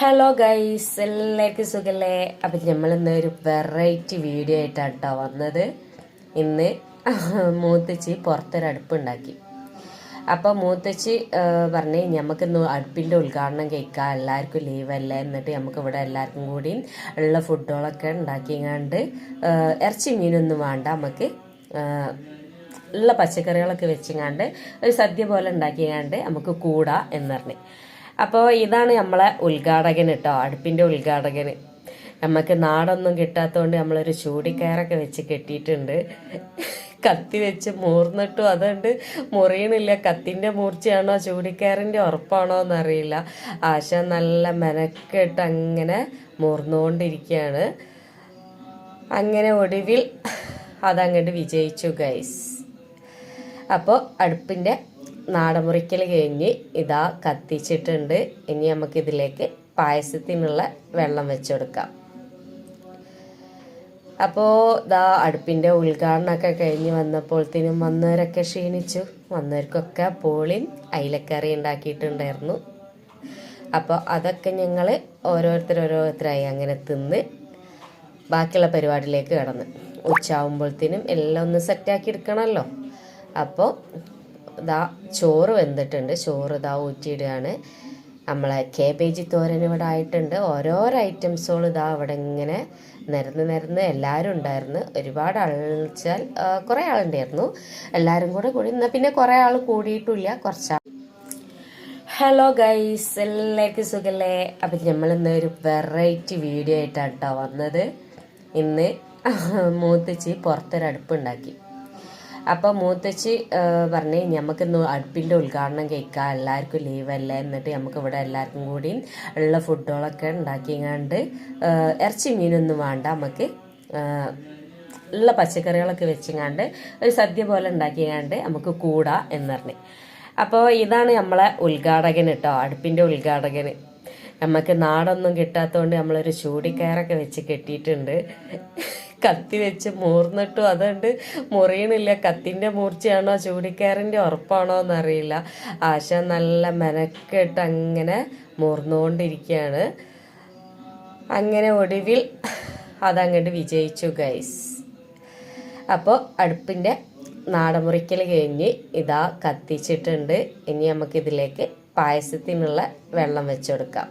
Hello guys എല്ലാവർക്കും സുഖല്ലേ? അപ്പം നമ്മൾ ഇന്ന് ഒരു വെറൈറ്റി വീഡിയോ ആയിട്ടാണ് കേട്ടോ വന്നത്. ഇന്ന് മൂത്തച്ചി പുറത്തൊരു അടുപ്പുണ്ടാക്കി. അപ്പോൾ മൂത്തച്ചി പറഞ്ഞു നമുക്ക് ഇന്ന് അടുപ്പിന്റെ ഉദ്ഘാടനം കേൾക്കാം എല്ലാവർക്കും ലീവല്ലേ എന്നിട്ട് നമുക്ക് ഇവിടെ എല്ലാവർക്കും കൂടി ഉള്ള ഫുഡുകളൊക്കെ ഉണ്ടാക്കിങ്ങാണ്ട് ഇറച്ചി മീനൊന്നും വേണ്ട. നമുക്ക് ഉള്ള പച്ചക്കറികളൊക്കെ വെച്ചിങ്ങാണ്ട് ഒരു സദ്യ പോലെ ഉണ്ടാക്കിങ്ങാണ്ട് നമുക്ക് കൂടാ പറഞ്ഞ്. അപ്പോൾ ഇതാണ് നമ്മളെ ഉദ്ഘാടകൻ കേട്ടോ അടുപ്പിന്റെ ഉദ്ഘാടകന്. നമുക്ക് നാടൊന്നും കിട്ടാത്തതുകൊണ്ട് നമ്മളൊരു ചൂടിക്കയറൊക്കെ വെച്ച് കെട്ടിയിട്ടുണ്ട്. കത്തി വെച്ച് മൂർന്നിട്ടും അതുകൊണ്ട് മുറിയണില്ല. കത്തിന്റെ മൂർച്ചയാണോ ചൂടിക്കയറിന്റെ ഉറപ്പാണോ എന്നറിയില്ല. ആശ നല്ല മെനക്കെട്ട് അങ്ങനെ മൂർന്നുകൊണ്ടിരിക്കുകയാണ് അങ്ങനെ ഒടുവിൽ അതങ്ങോട്ട് വിജയിച്ചു ഗൈസ് അപ്പോൾ അടുപ്പിന്റെ നാടമുറിക്കൽ കഴിഞ്ഞ് ഇതാ കത്തിച്ചിട്ടുണ്ട്. ഇനി നമുക്കിതിലേക്ക് പായസത്തിനുള്ള വെള്ളം വെച്ചെടുക്കാം. അപ്പോൾ ഇതാ അടുപ്പിന്റെ ഉദ്ഘാടനമൊക്കെ കഴിഞ്ഞ് വന്നപ്പോഴത്തേനും വന്നവരൊക്കെ ക്ഷീണിച്ചു. വന്നവർക്കൊക്കെ പോളിൻ അയിലക്കറി ഉണ്ടാക്കിയിട്ടുണ്ടായിരുന്നു. അപ്പോൾ അതൊക്കെ ഞങ്ങൾ ഓരോരുത്തർ ഓരോരുത്തരായി അങ്ങനെ തിന്ന് ബാക്കിയുള്ള പരിപാടിയിലേക്ക് കടന്ന്. ഉച്ചയാകുമ്പോഴത്തേനും എല്ലാം ഒന്ന് സെറ്റാക്കി എടുക്കണമല്ലോ. അപ്പോൾ ഇതാ ചോറ് വെന്തിട്ടുണ്ട്. ചോറ് ഇതാ ഊറ്റിയിടുകയാണ്. നമ്മളെ കേബേജ് തോരൻ ഇവിടെ ആയിട്ടുണ്ട്. ഓരോരോ ഐറ്റംസുകൾ ഇതാ ഇവിടെ ഇങ്ങനെ നിരന്ന് നിരന്ന് എല്ലാവരും ഉണ്ടായിരുന്നു. ഒരുപാട് ആൾച്ചാൽ കുറേ ആളുണ്ടായിരുന്നു. എല്ലാവരും കൂടെ കൂടി എന്നാൽ പിന്നെ കുറേ ആൾ കൂടിയിട്ടില്ല. കുറച്ച് ഹലോ ഗൈസ് എല്ലാവർക്കും സുഖല്ലേ? അപ്പം നമ്മൾ ഇന്ന് ഒരു വെറൈറ്റി വീഡിയോ ആയിട്ടാണ് കേട്ടോ വന്നത്. ഇന്ന് മൂത്തച്ചി പുറത്തൊരു അടുപ്പുണ്ടാക്കി അപ്പോൾ മൂത്തച്ചി പറഞ്ഞ് നമുക്ക് ഇന്ന് അടുപ്പിന്റെ ഉദ്ഘാടനം കഴിക്കാം എല്ലാവർക്കും ലീവല്ലേ എന്നിട്ട് നമുക്ക് ഇവിടെ എല്ലാവർക്കും കൂടി ഉള്ള ഫുഡുകളൊക്കെ ഉണ്ടാക്കിങ്ങാണ്ട് ഇറച്ചി മീനൊന്നും വേണ്ട നമുക്ക് ഉള്ള പച്ചക്കറികളൊക്കെ വെച്ചിങ്ങാണ്ട് ഒരു സദ്യ പോലെ ഉണ്ടാക്കിങ്ങാണ്ട് നമുക്ക് കൂടാ എന്ന് പറഞ്ഞു അപ്പോൾ ഇതാണ് നമ്മളെ ഉദ്ഘാടകൻ കേട്ടോ അടുപ്പിന്റെ ഉദ്ഘാടകന് നമുക്ക് നാടൊന്നും കിട്ടാത്തതുകൊണ്ട് നമ്മളൊരു ചൂടിക്കയറൊക്കെ വെച്ച് കെട്ടിയിട്ടുണ്ട്. കത്തി വെച്ച് മൂർന്നിട്ടും അതുകൊണ്ട് മുറിയണില്ല. കത്തിന്റെ മൂർച്ചയാണോ ചൂടിക്കയറിന്റെ ഉറപ്പാണോ എന്നറിയില്ല. ആശ നല്ല മെനക്കെട്ട് അങ്ങനെ മൂർന്നുകൊണ്ടിരിക്കുകയാണ് അങ്ങനെ ഒടുവിൽ അതങ്ങോട്ട് വിജയിച്ചു ഗൈസ് അപ്പോൾ അടുപ്പിന്റെ നാടമുറിക്കൽ കഴിഞ്ഞ് ഇതാ കത്തിച്ചിട്ടുണ്ട്. ഇനി നമുക്കിതിലേക്ക് പായസത്തിനുള്ള വെള്ളം വെച്ചെടുക്കാം.